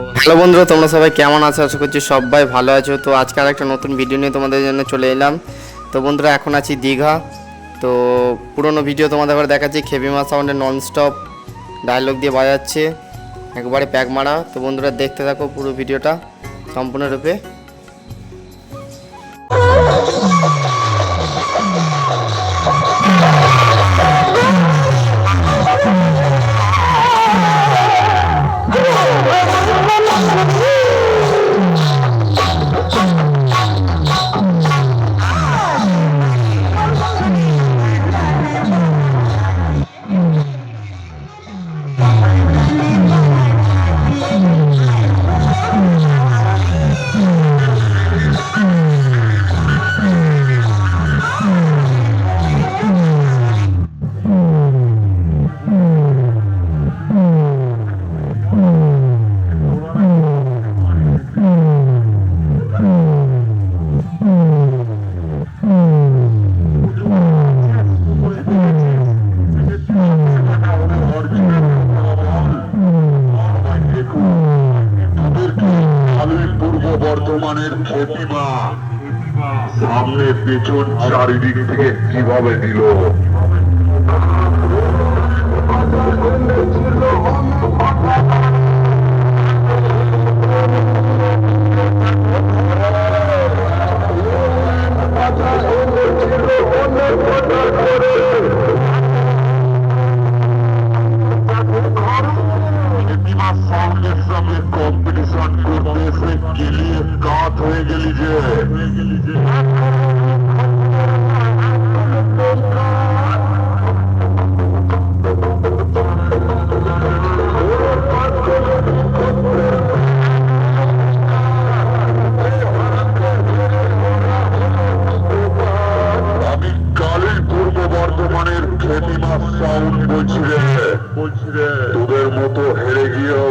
Hello বন্ধুরা, তোমরা সবাই কেমন আছো? আশা করছি সবাই ভালো আছো। তো আজকে আর একটা নতুন ভিডিও নিয়ে তোমাদের জন্য চলে এলাম। তো বন্ধুরা, এখন আছি দীঘা। তো পুরোনো ভিডিও তোমাদের এবার দেখাচ্ছি। খেপিমা সাউন্ডে ননস্টপ ডায়লগ দিয়ে বাজাচ্ছে। একবারে প্যাক মারা। তো বন্ধুরা, দেখতে থাকো পুরো ভিডিওটা সম্পূর্ণরূপে। আমি বর্ধমানের খেপিমা সামনে পেছন চারিদিক থেকে কীভাবে দিল সামনের সামনে কম্পিটিশন হয়ে গেলি যে। আমি পূর্ব বর্ধমানের খেপিমা সাউন্ড বলছি তোদের মতো হেরে গিয়েও